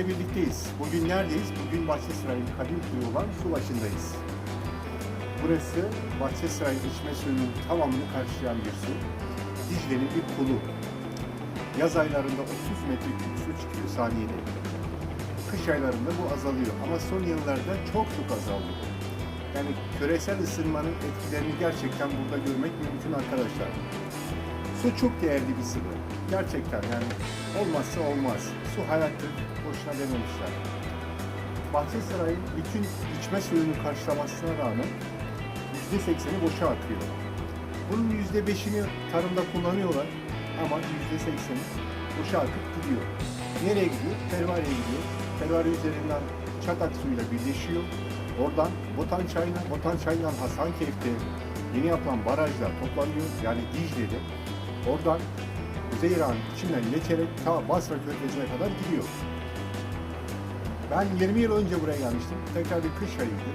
yine birlikteyiz. Bugün neredeyiz? Bugün Bahçesaray'ın kadim suyu olan su başındayız. Burası Bahçesaray'ın içme suyunun tamamını karşılayan bir su. Dicle'nin bir kulu. Yaz aylarında 30 metreküp su çıkıyor saniyede. Kış aylarında bu azalıyor ama son yıllarda çok çok azaldı. Yani küresel ısınmanın etkilerini gerçekten burada görmek mümkün arkadaşlar. Su çok değerli bir sıvı. Gerçekten yani olmazsa olmaz. Su hayattır. Boşuna dememişler. Bahçesaray'ın bütün içme suyunu karşılamasına rağmen %80'i boşa akıyor. Bunun %5'ini tarımda kullanıyorlar ama %80'i boşa akıp gidiyor. Nereye gidiyor? Pervare'ye gidiyor. Pervare üzerinden Çatak suyuyla birleşiyor. Oradan Botan Çayı'na, Botan Çayı'ndan Hasankeyf'te yeni yapılan barajlar toplanıyor. Yani Dicle'de. Oradan Kuzey İran'ın içinden geçerek ta Basra Körfezi'ne kadar gidiyor. Ben 20 yıl önce buraya gelmiştim. Tekrar bir kış ayıydı.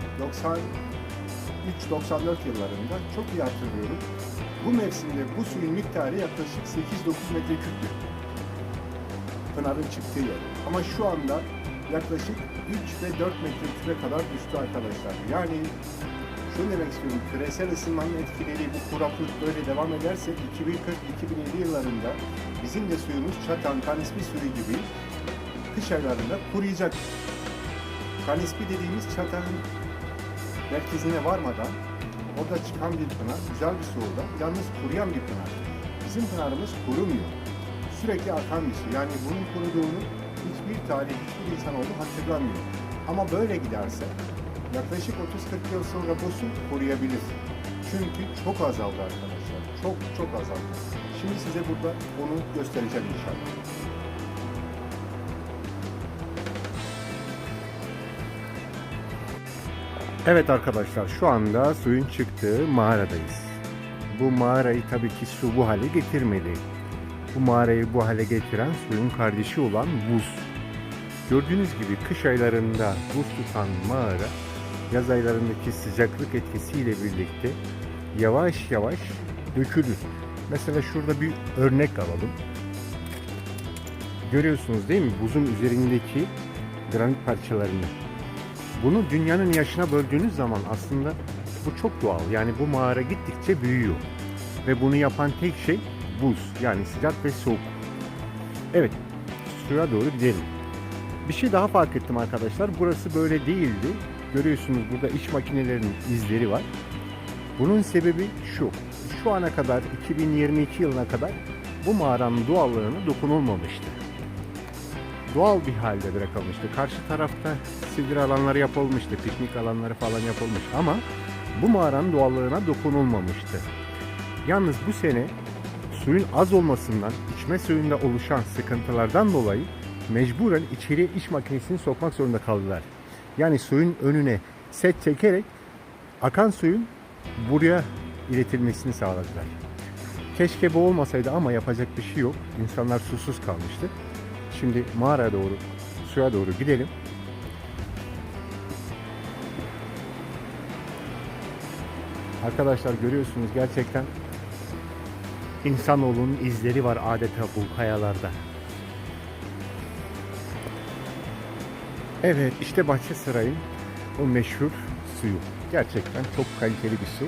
93-94 yıllarında çok iyi hatırlıyorum. Bu mevsimde bu suyun miktarı yaklaşık 8-9 metreküptü. Pınar'ın çıktığı yer. Ama şu anda yaklaşık 3 ve 4 metreküpe kadar düştü arkadaşlar. Yani şunu demek istiyorum, küresel ısınmanın etkileri bu kuraklık böyle devam ederse 2040-2050 yıllarında bizim de suyumuz çatan, kanispi suyu gibi kış aylarında kuruyacak. Kanispi dediğimiz çatanın merkezine varmadan orada çıkan bir pınar, güzel bir su yalnız kuruyan bir pınar. Bizim pınarımız kurumuyor. Sürekli akan bir su. Yani bunun kuruduğunu hiçbir tarih, hiçbir insanoğlu hatırlamıyor. Ama böyle giderse yaklaşık 30-40 yıl sonra bu koruyabilir. Çünkü çok azaldı arkadaşlar. Çok çok azaldı. Şimdi size burada onu göstereceğim inşallah. Evet arkadaşlar şu anda suyun çıktığı mağaradayız. Bu mağarayı tabii ki su bu hale getirmedi. Bu mağarayı bu hale getiren suyun kardeşi olan buz. Gördüğünüz gibi kış aylarında buz tutan mağara yaz aylarındaki sıcaklık etkisiyle birlikte yavaş yavaş dökülür. Mesela şurada bir örnek alalım. Görüyorsunuz değil mi? Buzun üzerindeki granit parçalarını. Bunu dünyanın yaşına böldüğünüz zaman aslında bu çok doğal. Yani bu mağara gittikçe büyüyor. Ve bunu yapan tek şey buz. Yani sıcak ve soğuk. Evet, suya doğru gidelim. Bir şey daha fark ettim arkadaşlar. Burası böyle değildi. Görüyorsunuz burada iş makinelerinin izleri var. Bunun sebebi şu. Şu ana kadar 2022 yılına kadar bu mağaranın doğallığına dokunulmamıştı. Doğal bir halde bırakılmıştı. Karşı tarafta sivri alanları yapılmıştı, piknik alanları falan yapılmış ama bu mağaranın doğallığına dokunulmamıştı. Yalnız bu sene suyun az olmasından, içme suyunda oluşan sıkıntılardan dolayı mecburen içeriye iş makinesini sokmak zorunda kaldılar. Yani suyun önüne set çekerek akan suyun buraya iletilmesini sağladılar. Keşke bu olmasaydı ama yapacak bir şey yok. İnsanlar susuz kalmıştı. Şimdi mağaraya doğru, suya doğru gidelim. Arkadaşlar görüyorsunuz gerçekten insanoğlunun izleri var adeta bu kayalarda. Evet işte Bahçesaray'ın o meşhur suyu. Gerçekten çok kaliteli bir su.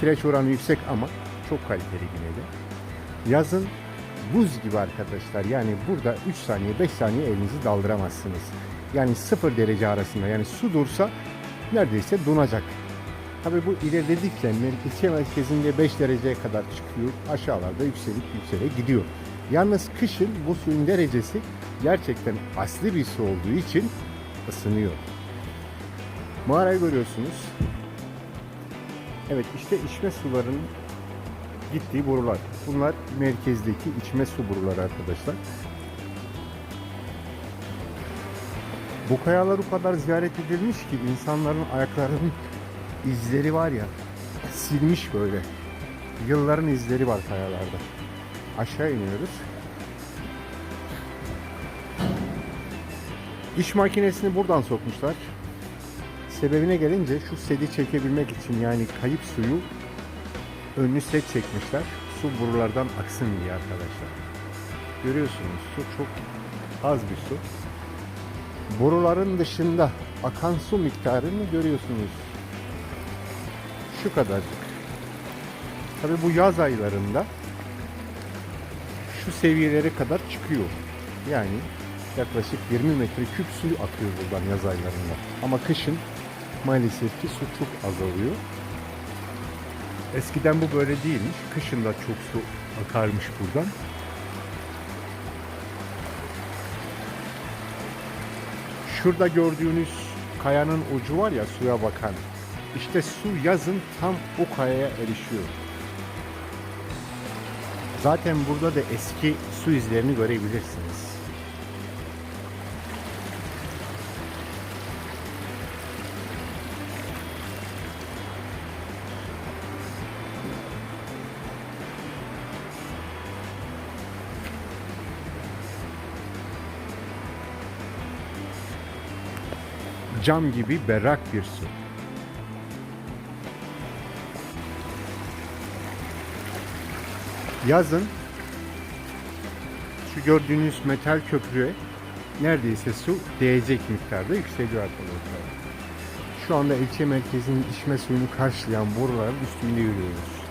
Kireç oranı yüksek ama çok kaliteli yine de. Yazın buz gibi arkadaşlar. Yani burada 3 saniye 5 saniye elinizi daldıramazsınız. Yani 0 derece arasında yani su dursa neredeyse donacak. Tabi bu ilerledikçe ilçe merkezinde 5 dereceye kadar çıkıyor. Aşağılarda yükselip yükselerek gidiyor. Yalnız kışın bu suyun derecesi gerçekten asli bir su olduğu için ısınıyor. Mağarayı görüyorsunuz. Evet işte içme sularının gittiği borular. Bunlar merkezdeki içme su boruları arkadaşlar. Bu kayalar o kadar ziyaret edilmiş ki insanların ayaklarının izleri var ya silmiş böyle. Yılların izleri var kayalarda. Aşağı iniyoruz. İş makinesini buradan sokmuşlar. Sebebine gelince şu sedi çekebilmek için yani kayıp suyu önlü set çekmişler. Su borulardan aksın diye arkadaşlar. Görüyorsunuz su çok Az bir su. Boruların dışında akan su miktarını görüyorsunuz. Şu kadarcık. Tabi bu yaz aylarında şu seviyelere kadar çıkıyor. Yani yaklaşık 20 metre küp su akıyor buradan yaz aylarında. Ama kışın maalesef ki su çok azalıyor. Eskiden bu böyle değilmiş. Kışın da çok su akarmış buradan. Şurada gördüğünüz kayanın ucu var ya suya bakan. İşte su yazın tam o kayaya erişiyor. Zaten burada da eski su izlerini görebilirsiniz. Cam gibi berrak bir su. Yazın şu gördüğünüz metal köprüye neredeyse su değecek miktarda yükseliyor arkadaşlar. Şu anda ilçe merkezinin içme suyunu karşılayan boruların üstünde yürüyoruz.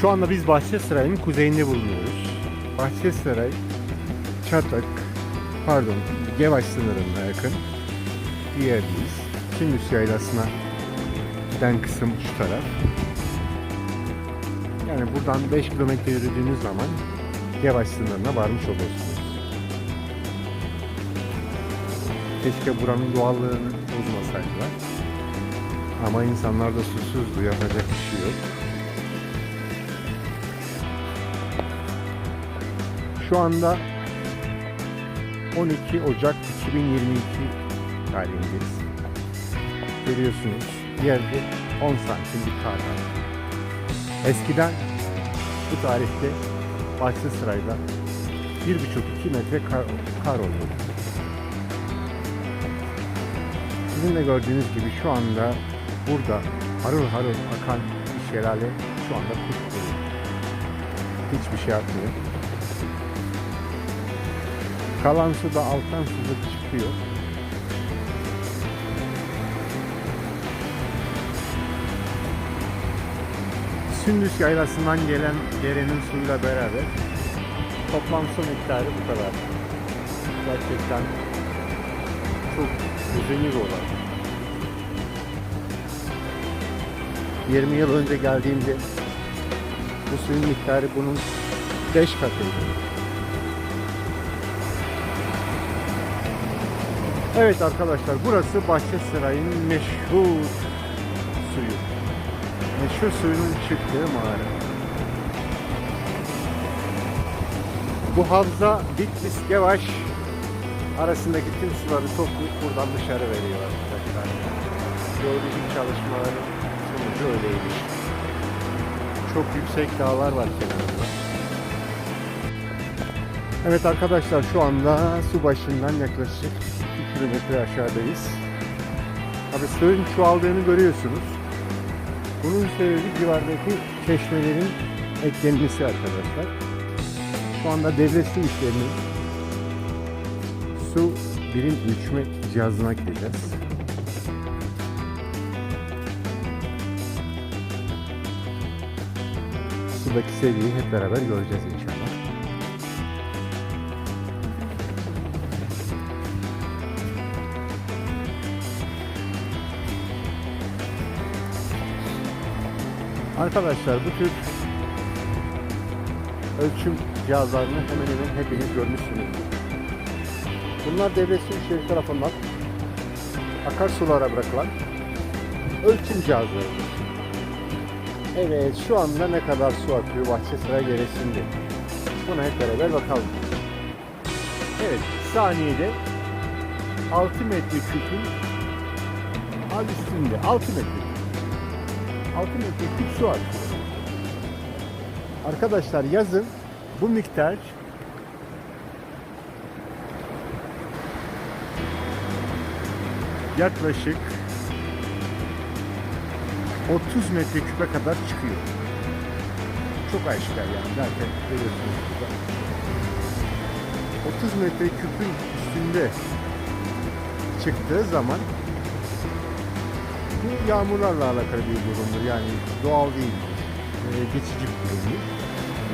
Şu anda biz Bahçesaray'ın kuzeyinde bulunuyoruz. Bahçesaray, Çatak, pardon Gevaş sınırına yakın bir yerdeyiz. Kindüs Yaylası'na giden kısım şu taraf. Yani buradan 5 kilometre yürüdüğünüz zaman Gevaş sınırına varmış oluyorsunuz. Keşke buranın doğallığını bozmasaydılar. Ama insanlar da susuzdu, yapacak bir şey yok. Şu anda 12 Ocak 2022 tarihindeyiz. Görüyorsunuz yerde 10 santim bir kar var. Eskiden bu tarihte Bahçesaray'da 1,5-2 metre kar, kar oluyordu. Sizin de gördüğünüz gibi şu anda burada harıl harıl akan bir şelale şu anda kurtuluyor. Hiçbir şey yapmıyor. Kalan su da alttan sızıp çıkıyor. Sündüz yaylasından gelen derenin suyuyla beraber toplam su miktarı bu kadar. Gerçekten çok üzücü bir olay. 20 yıl önce geldiğimde bu suyun miktarı bunun 5 katıydı. Evet arkadaşlar burası Bahçesaray'ın meşhur suyu. Meşhur suyunun çıktığı mağara. Bu havza Bitlis Gevaş arasındaki tüm suları toplayıp buradan dışarı veriyor arkadaşlar. Jeolojik çalışmaların sonucu öyleymiş. Çok yüksek dağlar var kenarında. Evet arkadaşlar şu anda su başından yaklaşık 2 kilometre aşağıdayız. Tabi suyun çoğaldığını görüyorsunuz. Bunun sebebi civardaki çeşmelerin eklenmesi arkadaşlar. Şu anda devlet su işlerini su birim ölçme cihazına gireceğiz. Sudaki seviyeyi hep beraber göreceğiz inşallah. Arkadaşlar bu tür ölçüm cihazlarını hemen hemen hepiniz görmüşsünüz. Bunlar devlet su işleri tarafından akarsulara bırakılan ölçüm cihazlarıdır. Evet şu anda ne kadar su akıyor Bahçesaray Deresi'nde. Buna hep beraber bakalım. Evet saniyede 6 metre küpün az üstünde 6 metre. 6 metre küp su akıyor. Arkadaşlar yazın bu miktar yaklaşık 30 metreküpe kadar çıkıyor. Çok aşikar yani zaten görüyorsunuz burada. 30 metreküpün üstünde çıktığı zaman bu yağmurlarla alakalı bir durumdur. Yani doğal değil. Ee, geçici bir durumdur.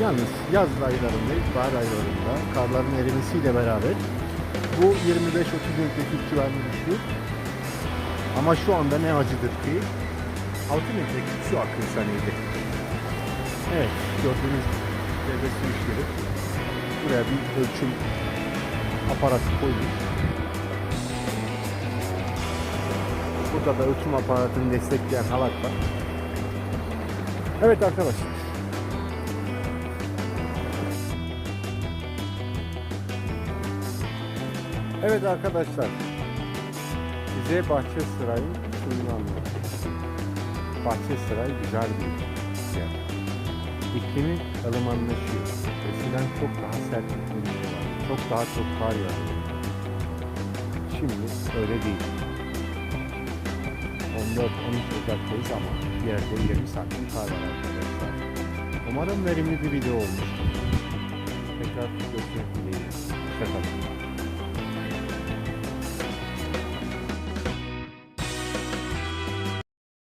Yalnız yaz aylarında, ilkbahar aylarında karların erimesiyle beraber bu 25-30 metreküp civarında düşüyor. Ama şu anda ne acıdır ki 6 metreküp su akıyor saniyede. Evet gördüğünüz devre su işleri. Buraya bir ölçüm aparatı koymuş. Burada da ölçüm aparatını destekleyen halat var. Evet arkadaşlar. Evet arkadaşlar. Size Bahçesaray'ın suyunu anlatacağım. Bahçesaray güzel bir yer. İklimi ılımanlaşıyor. Eskiden çok daha sert iklimleri var. Çok daha çok kar yağıyor. Şimdi öyle değil. 14-13 Ocak'tayız ama yerde 20 santim kar var arkadaşlar. Umarım verimli bir video olmuştur. Tekrar görüşmek dileğiyle. Hoşçakalın.